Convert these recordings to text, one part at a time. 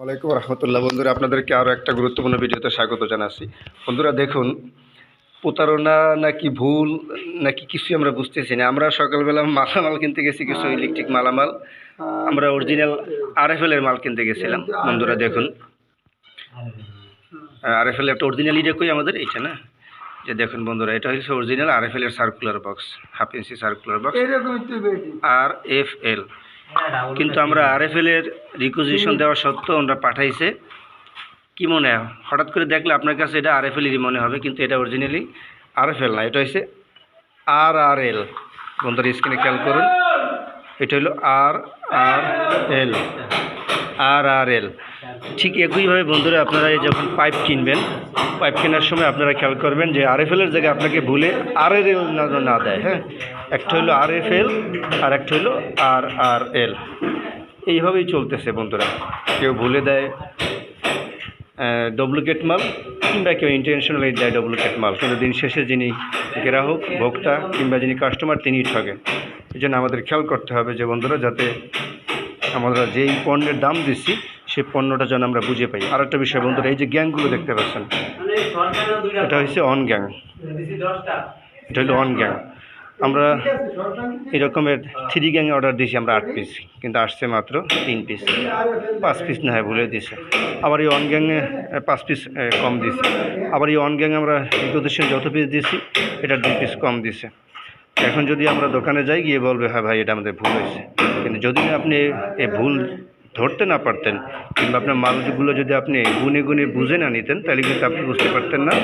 ওয়ালাইকুম রহমতুল্লাহ। বন্ধুরা আপনাদেরকে আরও একটা গুরুত্বপূর্ণ ভিডিওতে স্বাগত জানাচ্ছি। বন্ধুরা দেখুন প্রতারণা নাকি ভুল নাকি কিছুই আমরা বুঝতেছি না। আমরা সকালবেলা মালামাল কিনতে গেছি কিছু ইলেকট্রিক মালামাল। আমরা অরিজিনাল আরএফএল এর মাল কিনতে গেছিলাম। বন্ধুরা দেখুন। আরএফএল একটা অরিজিনাল ইটা কই আমাদের এইটা না? যে দেখুন বন্ধুরা এটা হচ্ছে অরিজিনাল আরএফএল এর circular box half inch circular box R F L কিন্তু আমরা আরএফএল এর রিকুজিশন দেওয়া সত্ত্বেও আমরা পাঠাইছে। কি মনে হয়? হঠাৎ করে দেখলে আপনার কাছে এটা আরএফএলেরই মনে হবে, কিন্তু এটা অরিজিনালি আরএফএল না, এটা হচ্ছে আর আর এল বন্ধুরা স্ক্রিনে খেয়াল করুন। এটা হলো আর আর এল আর আর এল ঠিক একইভাবে বন্ধুরা আপনারা এই যখন পাইপ কিনবেন, পাইপ কেনার সময় আপনারা খেয়াল করবেন যে আরএফএল এর জায়গায় আপনাকে ভুলে আর এর এল না দেয় হ্যাঁ? একটা হলো আর এফ এল আর একটা হলো আর আর এল এইভাবেই চলতেছে বন্ধুরা। কেউ ভুলে দেয় ডুপ্লিকেট মাল, কিংবা কেউ ইন্টেনশনালি দেয় ডুপ্লিকেট মাল। কিন্তু দিন শেষে যিনি গ্রাহক, ভোক্তা, কিংবা যিনি কাস্টমার তিনিই ঠকেন এই জন্য আমাদের খেয়াল করতে হবে যে বন্ধুরা, যাতে আমরা যেই পণ্যের দাম দিচ্ছি সেই পণ্যটা যেন আমরা বুঝে পাই। আর একটা বিষয়, বন্ধুরা, এই যে গ্যাংগুলো দেখতে পাচ্ছেন, এটা হচ্ছে অন গ্যাং। এটা হলো অন গ্যাং। আমরা এরকমের থ্রি গ্যাংয়ে অর্ডার দিয়েছি, আমরা আট পিস কিন্তু আসছে মাত্র তিন পিস পাঁচ পিস না হয়, ভুলে দিয়েছে আবার এই অন গ্যাংয়ে পাঁচ পিস কম দিয়েছে। আবার এই অন গ্যাং আমরা বিগতের যত পিস দিয়েছি, এটা দুই পিস কম দিয়েছে। এখন যদি আমরা দোকানে যাই, গিয়ে বলবে হ্যাঁ ভাই, এটা আমাদের ভুল হয়েছে। কিন্তু যদি আপনি এ ভুল ধরতে না পারতেন কিংবা আপনার মালগুলো যদি আপনি গুনে গুনে বুঝে না নিতেন, তাহলে কিন্তু আপনি বুঝতে পারতেন না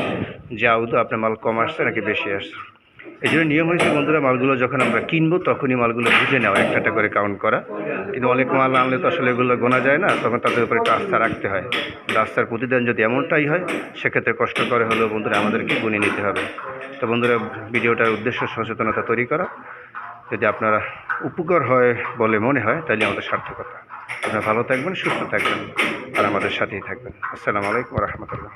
যে আদৌ আপনার মাল কম আসছে নাকি বেশি আসছে। এই জন্য নিয়ম হয়েছে বন্ধুরা, মালগুলো যখন আমরা কিনবো তখনই মালগুলো বুঝে নেওয়া একটা একটা করে কাউন্ট করা। কিন্তু অনেক মাল আনলে তো আসলে এগুলো গোনা যায় না, তখন তাদের উপরে একটা আস্থা রাখতে হয়। রাস্তার প্রতিদিন যদি এমনটাই হয়, সেক্ষেত্রে কষ্ট করে হলেও বন্ধুরা আমাদেরকে গুনে নিতে হবে। তো বন্ধুরা, ভিডিওটার উদ্দেশ্য সচেতনতা তৈরি করা। যদি আপনারা উপকার হয় বলে মনে হয়, তাহলে আমাদের সার্থকতা। আপনারা ভালো থাকবেন সুস্থ থাকবেন আর আমাদের সাথেই থাকবেন। আসসালামু আলাইকুম রহমতুল্লাহ।